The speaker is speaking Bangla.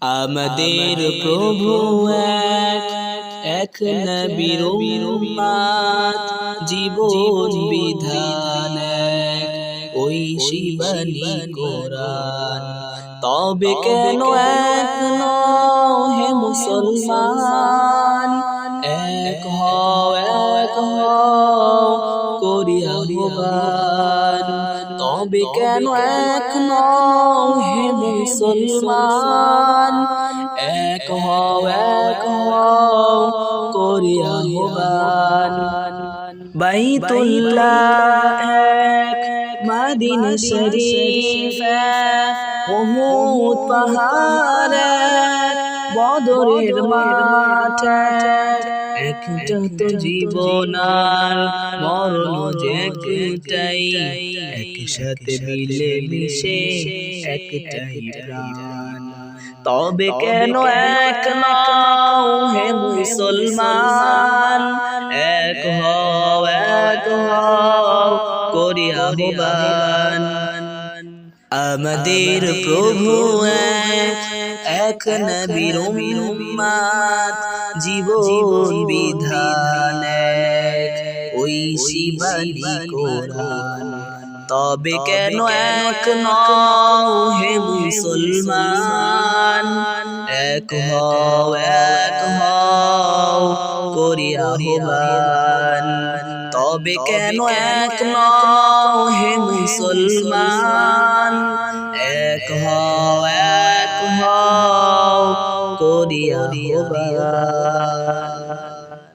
আমাদের প্রভু এক এক নবীর উম্মাত জীবন বিধান ওই শিবানী কোরআন। তবে কেন এক হে মুসলমান? এক হও এক হও করি আহ্বান। তবে কেন এক হে মুসলমান। এক হও এক হও করি আহ্বান বাইতুল্লাহ এক মাদিনা শরীফ ওহুদ পাহাড় বদরের মাঠ একটা তো জীবন আর মরণ যে একটাই একসাথে মিলে মিশে একটাই প্রাণ। তবে কেন এক নও হে মুসলমান? এক হও এক হও করি আহ্বান আমাদের প্রভু এক নবীর উম্মাত জীবন বিধান ওই শিবানী কোরআন। তবে কেন এক নও হে মুসলমান? এক হও এক হও করি আহ্বান। তবে কেন এক নও হও এক হও করিয়া